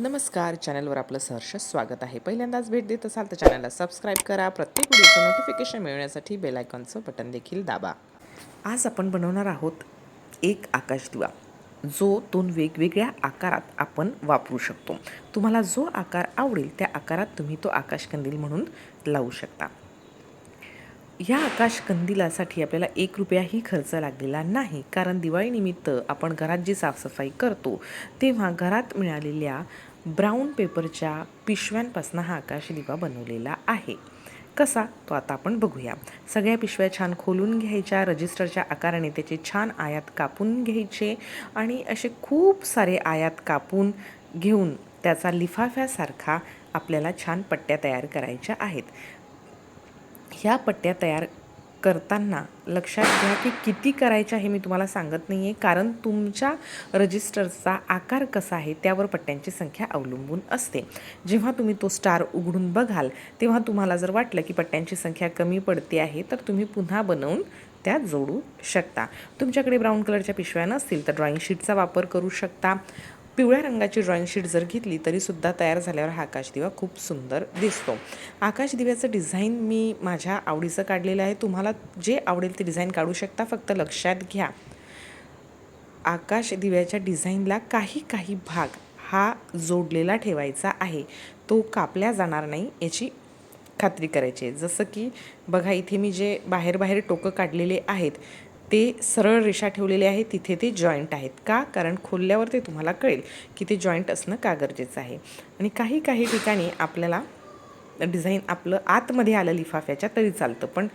नमस्कार चॅनलवर आपलं सहर्ष स्वागत आहे. पहिल्यांदाच भेट देत असाल तर चॅनलला सबस्क्राईब करा. प्रत्येक व्हिडिओचं नोटिफिकेशन मिळण्यासाठी बेलायकॉनचं बटन देखील दाबा. आज आपण बनवणार आहोत एक आकाश दिवा. जो दोन वेगवेगळ्या आकारात आपण वापरू शकतो. तुम्हाला जो आकार आवडेल त्या आकारात तुम्ही तो आकाशकंदील म्हणून लावू शकता. या आकाश कंदिलासाठी आपल्याला एक रुपयाही खर्च लागलेला नाही. कारण दिवाळीनिमित्त आपण घरात जी साफसफाई करतो तेव्हा घरात मिळालेल्या ब्राऊन पेपरच्या पिशव्यांपासून हा आकाश दिवा बनवलेला आहे. कसा? तो आता आपण बघूया. सगळ्या पिशव्या छान खोलून घ्यायच्या रजिस्टरच्या आकाराने त्याचे छान आयात कापून घ्यायचे आणि असे खूप सारे आयात कापून घेऊन त्याचा लिफाफ्यासारखा आपल्याला छान पट्ट्या तयार करायच्या आहेत. ह्या पट्ट्या तयार करताना लक्षात घ्या की किती करायच्या हे मी तुम्हाला सांगत नाही आहे कारण तुमच्या रजिस्टरचा आकार कसा आहे त्यावर पट्ट्यांची संख्या अवलंबून असते. जेव्हा तुम्ही तो स्टार उघडून बघाल तेव्हा तुम्हाला जर वाटलं की पट्ट्यांची संख्या कमी पडते आहे तर तुम्ही पुन्हा बनवून त्या जोडू शकता. तुमच्याकडे ब्राऊन कलरच्या पिशव्या नसतील तर ड्रॉईंग शीटचा वापर करू शकता. पिवळ्या रंगाची ड्रॉइंग शीट जर घेतली तरीसुद्धा तयार झाल्यावर हा आकाशदिवा खूप सुंदर दिसतो. आकाशदिव्याचं डिझाईन मी माझ्या आवडीचं काढलेलं आहे. तुम्हाला जे आवडेल ते डिझाईन काढू शकता. फक्त लक्षात घ्या. आकाश दिव्याच्या डिझाईनला काही काही भाग हा जोडलेला ठेवायचा आहे. तो कापल्या जाणार नाही याची खात्री करायची आहे. जसं की बघा इथे मी जे बाहेर बाहेर टोकं काढलेले आहेत ते सरळ रेषा ठेवलेले आहे तिथे ते जॉईंट आहेत. का? कारण खोलल्यावर ते तुम्हाला कळेल की ते जॉईंट असणं का गरजेचं आहे. आणि काही काही ठिकाणी आपल्याला डिझाईन आपलं आतमध्ये आलं लिफाफ्याच्या तरी चालतं. पण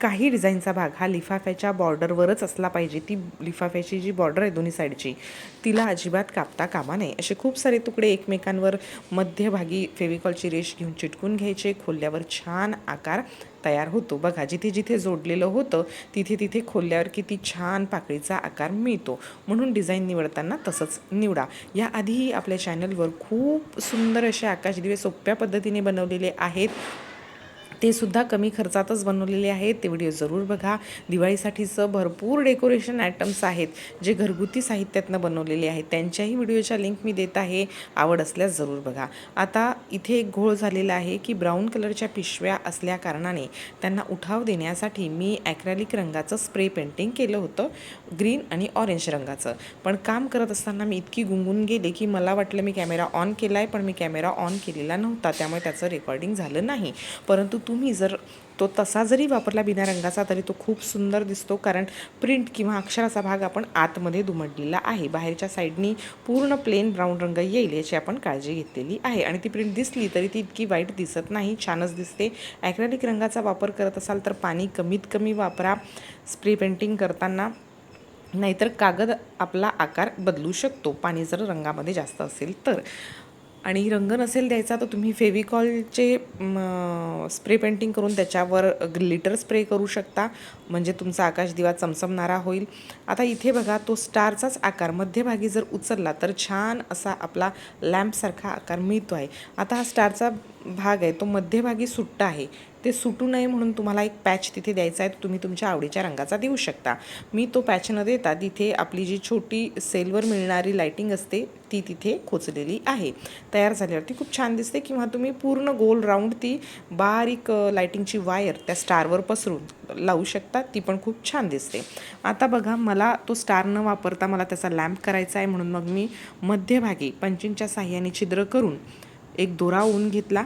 काही डिझाईनचा भाग हा लिफाफ्याच्या बॉर्डरवरच असला पाहिजे. ती लिफाफ्याची जी बॉर्डर आहे दोन्ही साईडची तिला अजिबात कापता कामा नये. असे खूप सारे तुकडे एकमेकांवर मध्यभागी फेविकॉलची रेष घेऊन चिटकून घ्यायचे. खोलल्यावर छान आकार तयार होतो. बघा जिथे जिथे जोडलेलं होतं तिथे तिथे खोलल्यावर किती छान पाकळीचा आकार मिळतो. म्हणून डिझाईन निवडताना तसंच निवडा. याआधीही आपल्या चॅनलवर खूप सुंदर असे आकाशदिवे सोप्या पद्धतीने बनवलेले आहेत. ते सुद्धा कमी खर्चातच बनवलेले आहेत. ते व्हिडिओ जरूर बघा. दिवाळीसाठीचं भरपूर डेकोरेशन आयटम्स आहेत जे घरगुती साहित्यातनं बनवलेले आहेत. त्यांच्याही व्हिडिओच्या लिंक मी देत आहे. आवड असल्यास जरूर बघा. आता इथे एक घोळ झालेला आहे की ब्राऊन कलरच्या पिशव्या असल्या कारणाने त्यांना उठाव देण्यासाठी मी ॲक्रेलिक रंगाचं स्प्रे पेंटिंग केलं होतं. ग्रीन आणि ऑरेंज रंगाचं. पण काम करत असताना मी इतकी गुंगून गेले की मला वाटलं मी कॅमेरा ऑन केला आहे पण मी कॅमेरा ऑन केलेला नव्हता. त्यामुळे त्याचं रेकॉर्डिंग झालं नाही. परंतु तुम्ही जर तो तसा जरी वापरला बिना रंगाचा तरी तो खूप सुंदर दिसतो कारण प्रिंट किंवा अक्षराचा भाग आपण आतमध्ये दुमडलेला आहे. बाहेरच्या साईडनी पूर्ण प्लेन ब्राऊन रंग येईल याची आपण काळजी घेतलेली आहे. आणि ती प्रिंट दिसली तरी ती इतकी वाईट दिसत नाही छानच दिसते. ॲक्रेलिक रंगाचा वापर करत असाल तर पाणी कमीत कमी वापरा. स्प्रे पेंटिंग करताना नाहीतर कागद आपला आकार बदलू शकतो. पाणी जर रंगामध्ये जास्त असेल तर. आणि रंग नसेल द्यायचा तर तुम्ही फेविकॉलचे स्प्रे पेंटिंग करून त्याच्यावर ग्लिटर स्प्रे करू शकता. म्हणजे तुमचा आकाश दिवा चमचमणारा होईल. आता इथे बघा तो स्टारचाच आकार मध्यभागी जर उचलला तर छान असा आपला लॅम्पसारखा आकार मिळतो आहे आता हा स्टारचा भाग आहे तो मध्यभागी सुट्टा आहे. ते सुटू नये म्हणून तुम्हाला एक पॅच तिथे द्यायचा आहे तुम्ही तुमच्या आवडीच्या रंगाचा देऊ शकता. मी तो पॅच न देता तिथे आपली जी छोटी सेलवर मिळणारी लाईटिंग असते ती तिथे खोचलेली आहे. तयार झाल्यावरती खूप छान दिसते किंवा तुम्ही पूर्ण गोल राऊंड ती बारीक लाईटिंगची वायर त्या स्टारवर पसरून लावू शकता ती पण खूप छान दिसते. आता बघा मला तो स्टार न वापरता मला त्याचा लॅम्प करायचा आहे म्हणून मग मी मध्यभागी पंचिंगच्या साह्याने छिद्र करून एक दोरा ऊन घेतला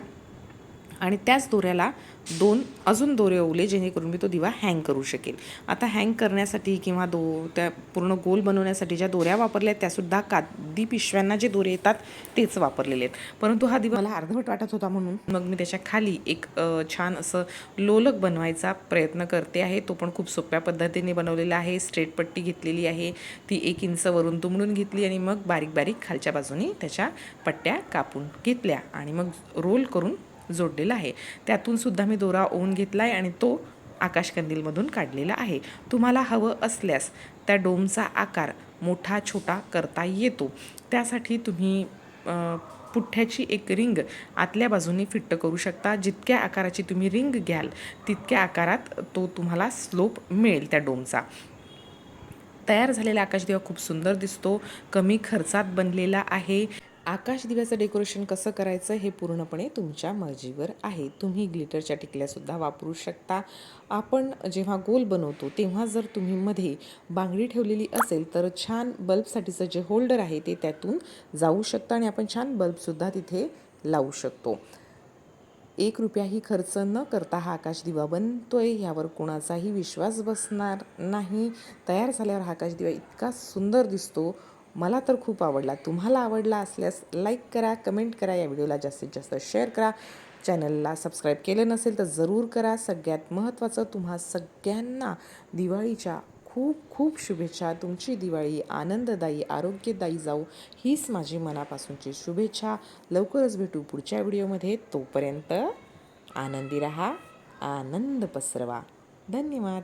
आणि त्याच दोऱ्याला दोन अजून दोरे ओवले जेणेकरून मी तो दिवा हँग करू शकेल आता हँग करण्यासाठी किंवा दो त्या पूर्ण गोल बनवण्यासाठी ज्या दोऱ्या वापरल्या आहेत त्यासुद्धा कादी पिशव्यांना जे दोरे येतात तेच वापरलेले आहेत. परंतु हा दिवा मला अर्धवट वाटत होता म्हणून मग मी त्याच्याखाली एक छान असं लोलक बनवायचा प्रयत्न करते आहे. तो पण खूप सोप्या पद्धतीने बनवलेला आहे. स्ट्रेट पट्टी घेतलेली आहे. ती एक इंचवरून तुंबडून घेतली आणि मग बारीक बारीक खालच्या बाजूनी त्याच्या पट्ट्या कापून घेतल्या आणि मग रोल करून जोडलेला आहे. त्यातून सुद्धा मी दोरा ओवून घेतला आहे आणि तो आकाशकंदीलमधून काढलेला आहे. तुम्हाला हवं असल्यास त्या डोमचा आकार मोठा छोटा करता येतो. त्यासाठी तुम्ही पुठ्ठ्याची एक रिंग आतल्या बाजूने फिट्ट करू शकता. जितक्या आकाराची तुम्ही रिंग घ्याल तितक्या आकारात तो तुम्हाला स्लोप मिळेल त्या डोमचा. तयार झालेला आकाशदिवा खूप सुंदर दिसतो. कमी खर्चात बनलेला आहे. आकाश दिव्याचं डेकोरेशन कसं करायचं हे पूर्णपणे तुमच्या मर्जीवर आहे. तुम्ही ग्लिटरच्या टिकल्यासुद्धा वापरू शकता. आपण जेव्हा गोल बनवतो तेव्हा जर तुम्ही मध्ये बांगडी ठेवलेली असेल तर छान बल्बसाठीचं जे होल्डर आहे ते त्यातून जाऊ शकतं आणि आपण छान बल्बसुद्धा तिथे लावू शकतो. एक रुपयाही खर्च न करता हा आकाश दिवा बनतोय यावर कोणाचाही विश्वास बसणार नाही. तयार झाल्यावर हा आकाश दिवा इतका सुंदर दिसतो. मला तर खूप आवडला. तुम्हाला आवडला असल्यास लाईक करा कमेंट करा. या व्हिडिओला जास्तीत जास्त शेअर करा. चॅनलला सबस्क्राईब केलं नसेल तर जरूर करा. सगळ्यात महत्त्वाचं तुम्हा सगळ्यांना दिवाळीच्या खूप खूप शुभेच्छा. तुमची दिवाळी आनंददायी आरोग्यदायी जाऊ हीच माझी मनापासूनची शुभेच्छा. लवकरच भेटू पुढच्या व्हिडिओमध्ये तोपर्यंत आनंदी रहा आनंद पसरवा. धन्यवाद.